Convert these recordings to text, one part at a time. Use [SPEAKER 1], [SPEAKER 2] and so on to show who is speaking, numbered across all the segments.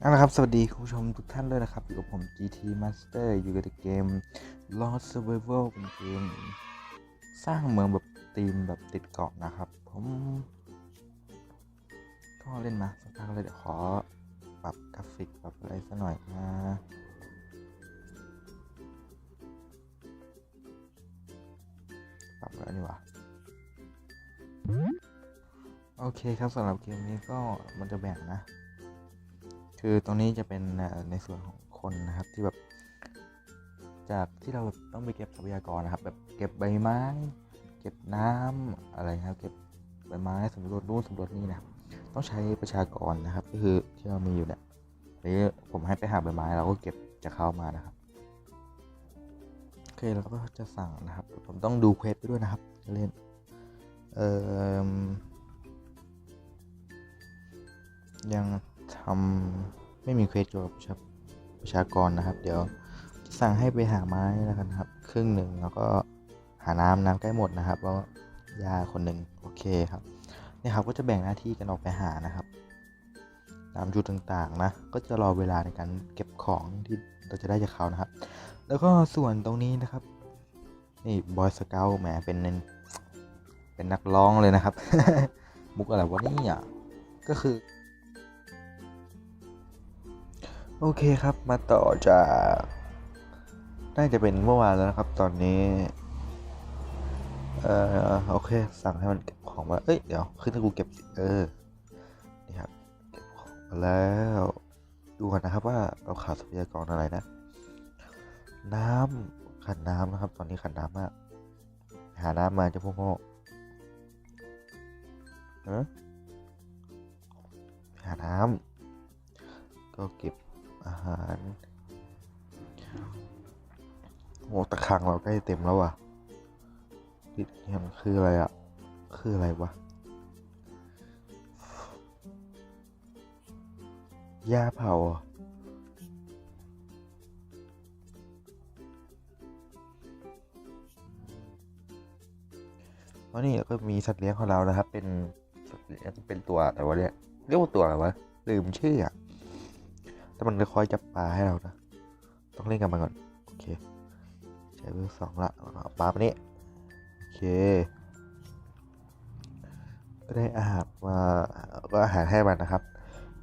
[SPEAKER 1] เอาละครับ สวัสดีคุณผู้ชมทุกท่านเลยนะครับ อยู่กับผม GT Master อยู่กับเกม Lost Survival เป็นเกม สร้างเมืองแบบธีมแบบติดเกาะนะครับ ผมก็เล่นมาสักพักเลยเดี๋ยวขอปรับกราฟิกปรับอะไรสักหน่อยนะปรับแล้วนี่ว่าโอเคครับสำหรับเกมนี้ก็มันจะแบ่งนะ คือตรงนี้จะเป็นในส่วนของคนนะครับที่แบบ จากที่เราต้องไปเก็บทรัพยากรนะครับ แบบเก็บใบไม้ เก็บน้ำอะไรครับ เก็บใบไม้สำรวจนู่นสำรวจนี่นะครับต้องใช้ประชากรนะครับ ก็คือที่เรามีอยู่เนี่ยหรือผมให้ไปหาใบไม้เราก็เก็บจากเขามานะครับโอเคเราก็จะสั่งนะครับ ผมต้องดูเควสไปด้วยนะครับเล่นเอ่อยัง ทำไม่มีเควสเกี่ยวกับประชาประชากรนะครับ เดี๋ยวจะสั่งให้ไปหาไม้แล้วกันครับ ครึ่งหนึ่งแล้วก็หาน้ำน้ำใกล้หมดนะครับแล้วยาคนหนึ่งโอเคครับเนี่ยครับก็จะแบ่งหน้าที่กันออกไปหานะครับตามจุดต่างๆนะก็จะรอเวลาในการเก็บของที่เราจะได้จากเขานะครับ แล้วก็ส่วนตรงนี้นะครับนี่บอยสเกลแหมเป็นเป็นนักร้องเลยนะครับ มุกอะไรวะนี่ยก็คือ โอเคครับมาต่อจากน่าจะเป็นเมื่อวานแล้วนะครับ ตอนนี้ เอ่อโอเค สั่งให้มันเก็บของมาเอ้ยเดี๋ยวขึ้นให้กูเก็บสิเออนี่ครับเก็บของมาแล้ว ดูกันนะครับว่าเราขาดทรัพยากรอะไรนะ น้ำขาดน้ำนะครับ ตอนนี้ขาดน้ำมากหาน้ำมาจะพวกโง่เออหาน้ำก็เก็บ อาหารโอ้ตะคังเราใกล้เต็มแล้วอะนี่มันคืออะไรอะ คืออะไรวะหญ้าเผาเหรอแล้วนี่ก็มีสัตว์เลี้ยงของเรานะครับ เป็นสัตว์เลี้ยงเป็นตัวแต่ว่าเรียกเรียกว่าตัวอะไรวะลืมชื่ออะ แต่มันจะคอยจับปลาให้เรานะ ต้องเล่นกับมันก่อน โอเค ใช้เบอร์สองละเอาปลาไปนี่โอเคก็ได้อาหารมา ก็อาหารให้มันนะครับ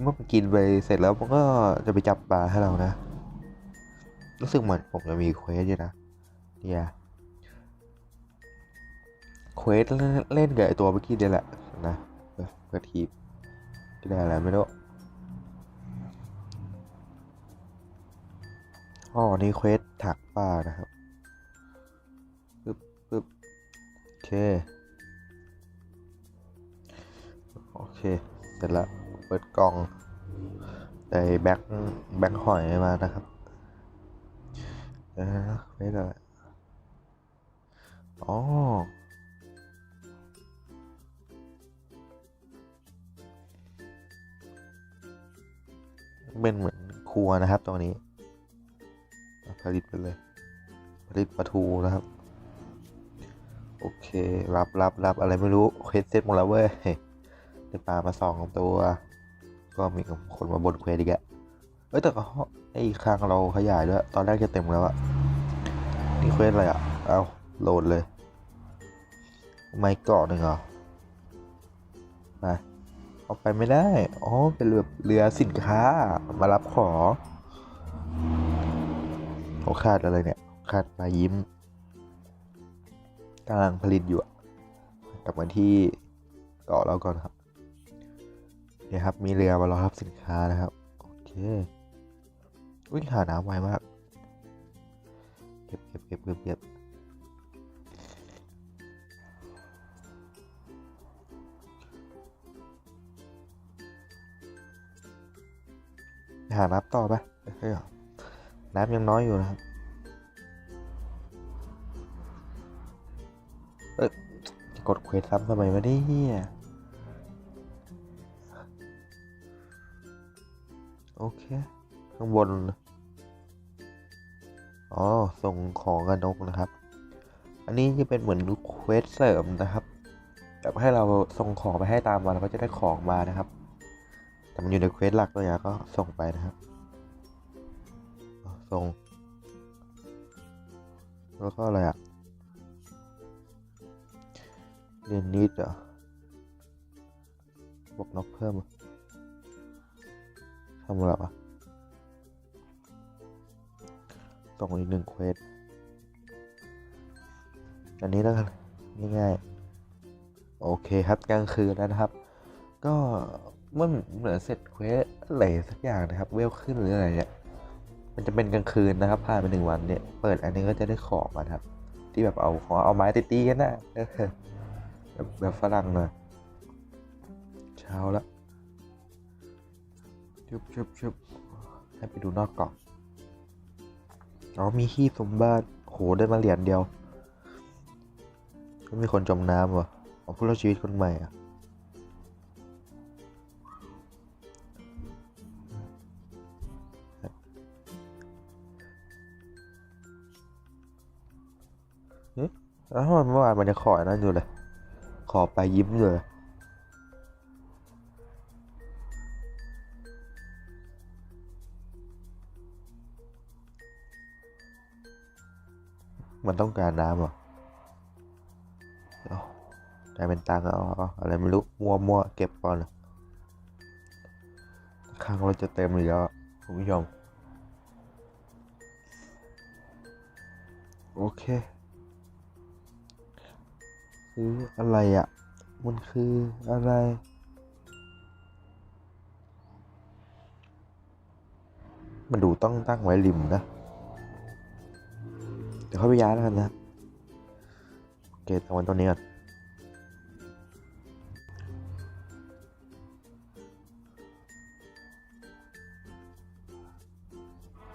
[SPEAKER 1] เมื่อมันกินไปเสร็จแล้วมันก็จะไปจับปลาให้เรานะ รู้สึกเหมือนผมจะมีเควสอยู่นะ เนี่ยเควสเล่นกับไอตัวเมื่อกี้เดียแหละนะเพื่อทีมจะได้อะไรไม่รู้ อ๋อนี่เควสถักปลานะครับปึ๊บปึ๊บโอเค โอเค เสร็จแล้วเปิดกล่องได้แบ็คแบ็คหอยมานะครับเดี๋ยวนะไม่ได้อ๋อเป็นเหมือนครัวนะครับตรงนี้ ผลิตไปเลย ผลิตปลาทูนะครับ โอเค รับรับรับอะไรไม่รู้เควสเสร็จหมดแล้วเว้ยได้ปลามาสองตัว ก็มีคนมาบนเควสอีกแกเอ้ยแต่ก็ไอ้ครั้งเราขยายด้วย ตอนแรกจะเต็มแล้วอะนี่เควสอะไรอะเอาโหลดเลย ไม่เกาะหนึ่งเหรอมาเอาไปไม่ได้ อ๋อ เป็นเรือเรือสินค้า มารับของ เขาคาดอะไรเนี่ย คาดปลายิ้มกำลังผลิตอยู่กลับมาที่เกาะเราก่อนครับเนี่ยครับ มีเรือมารอรับสินค้านะครับ โอเควิ่งหาน้ำไวมากเก็บเก็บเก็บเก็บเก็บหาน้ำต่อปไม่ใช่หรอ น้ำยังน้อยอยู่นะครับเอ้ยจะกดเควสซ้ำทำไมวะเนี่ยโอเค ข้างบน อ๋อ ส่งของกับนกนะครับ อันนี้จะเป็นเหมือนเควสเสริมนะครับแบบให้เราส่งของไปให้ตามวันเราก็จะได้ของมานะครับ แต่มันอยู่ในเควสหลักด้วยอะก็ส่งไปนะครับ อ๋อส่งแล้วก็อะไรอะเรียนนิดเหรอบอกนกเพิ่มทำอะไรวะส่งอีกหนึ่งเควสอันนี้แล้วกันง่ายๆโอเคครับกลางคืนแล้วนะครับ ก็เมื่อเหมือนเสร็จเควสอะไรสักอย่างนะครับ เวลขึ้นหรืออะไรเนี่ย มันจะเป็นกลางคืนนะครับผ่านไปหนึ่งวันเนี่ย เปิดอันนี้ก็จะได้ของมาครับ ที่แบบเอาของเอาไม้ตีๆกันนะแบบแบบฝรั่งหน่อยเช้าแล้วชุบชุบชุบให้ไปดูนอกกล่องอ๋อมีฮีบสมบัติโหได้มาเหรียญเดียวไม่มีคนจมน้ำวะเอาผู้รอดชีวิตคนใหม่อะ แล้วทำไมเมื่อวานมันจะขออันนั่นอยู่เลย ขอไปยิ้มอยู่เลยมันต้องการน้ำเหรอเอากลายเป็นตังค์เอาออะไรไม่รู้มัวมัวเก็บก่อนลยข้างเราจะเต็มอยู่แล้วคุณผู้ชมโอเค คืออะไรอะ มันคืออะไรมันดูต้องตั้งไว้ริมนะ เดี๋ยวเข้าไปย้ายแล้วกันนะ โอเคเอาไว้ตรงนี้ก่อน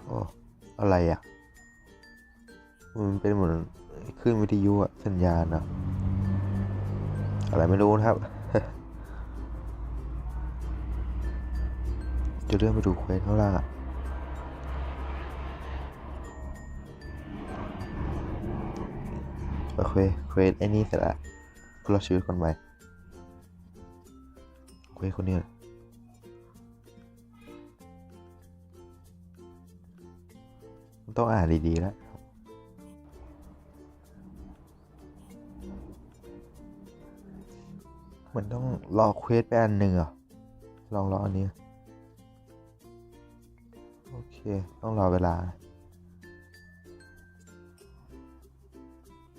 [SPEAKER 1] โอ้อะไรอะ มันเป็นเหมือนคลื่นวิทยุอะสัญญาณอะ อะไรไม่รู้นะครับ จะเลื่อนไปดูเควสข้างล่างอะโอเคเควสไอ้นี่เสร็จละผู้รอดชีวิตคนใหม่เควสคนนี้ต้องอ่านดีๆแล้ว มือนต้องรอเควสไปอันหนึ่งเหรอะลองรออันนี้ โอเค ต้องรอเวลา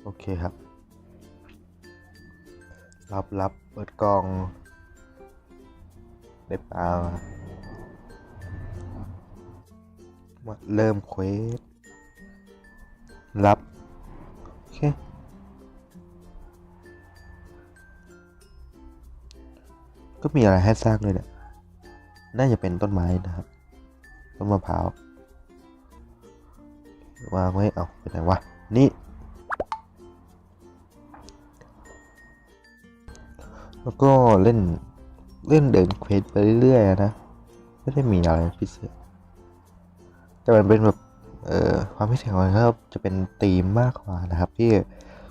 [SPEAKER 1] โอเคครับ รับรับเปิดกล่อง ได้ปลามามาเริ่มเควสรับ ก็มีอะไรให้สร้างเลยเนี่ย น่าจะเป็นต้นไม้นะครับ ต้นมะพร้าววางไว้เอาไปไหนวะ นี่ แล้วก็เล่น เล่นเดินเควสไปเรื่อยๆนะ ไม่ได้มีอะไรพิเศษ แต่มันเป็นแบบเอ่อความพิเศษของมันก็จะเป็นธีมมากกว่านะครับ ที่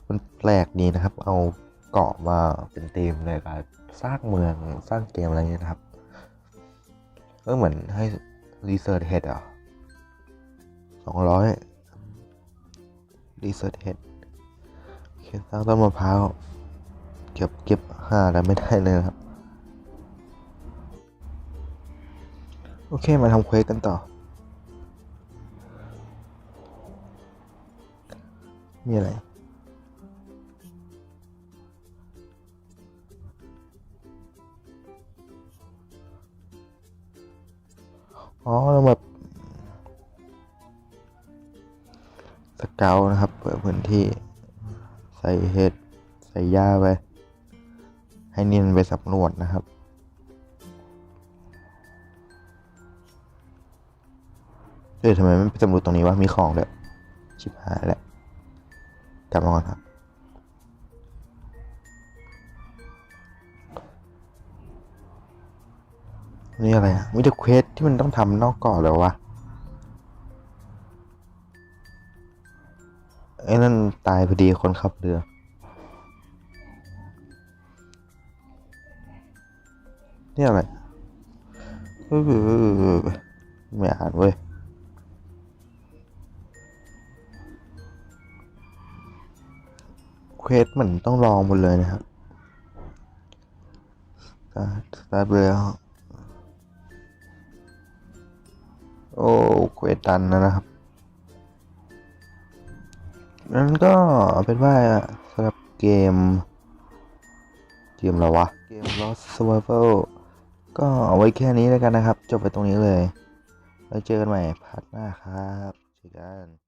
[SPEAKER 1] มันแปลกดีนะครับ เอาเกาะมาเป็นธีมในการ สร้างเมืองสร้างเกมอะไรเงี้ยนะครับ ก็เหมือนให้รีเสิร์ชเฮดอะสองร้อยรีเสิร์ชเฮดเขียนสร้างต้นมะพร้าวเก็บเก็บหาอะไรไม่ได้เลยครับ โอเคมาทำเควสกันต่อ มีอะไร อ๋อเราแบบสเกลนะครับ เปิดพื้นที่ ใส่เห็ด ใส่หญ้าไป ให้นินไปสำรวจนะครับ เอ้ยทำไมไม่ไปสำรวจตรงนี้วะ มีของด้วย ชิบหายแล้ว กลับมาก่อนครับ นี่อะไรอะมีแต่เควสที่มันต้องทำนอกเกาะแล้ววะไอ้นั่นตายพอดีคนขับเรือนี่อะไรเออไม่อ่านเว้ยเควสเหมือนต้องลองหมดเลยนะครับ ตาตาร์ทไปแล้ โอ้เควตันนะครับนั้นก็เป็นว่าสำหรับเกม เกมอะไรวะ เกม Lost Survival ก็เอาไว้แค่นี้แล้วกันนะครับ จบไปตรงนี้เลย แล้วเจอกันใหม่พาร์ทหน้าครับเจอกัน